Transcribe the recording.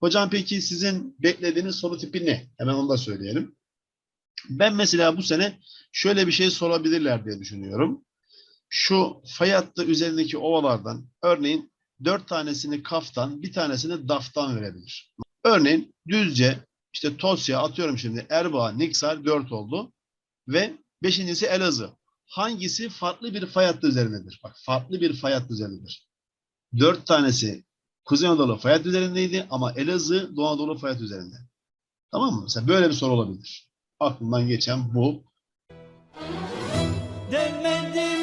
Hocam peki sizin beklediğiniz soru tipi ne? Hemen onu da söyleyelim. Ben mesela bu sene şöyle bir şey sorabilirler diye düşünüyorum. Şu fay hattı üzerindeki ovalardan örneğin dört tanesini kaftan, bir tanesini daftan verebilir. Örneğin Düzce, işte Tosya atıyorum şimdi Erbaa, Niksar dört oldu ve beşincisi Elazığ. Hangisi farklı bir fay hattı üzerindedir? Bak farklı bir fay hattı üzerindedir. Dört tanesi Kuzey Anadolu fayat üzerindeydi ama Elazığ Doğu Anadolu fayat üzerinde. Tamam mı? Mesela böyle bir soru olabilir. Aklımdan geçen bu. Demedim.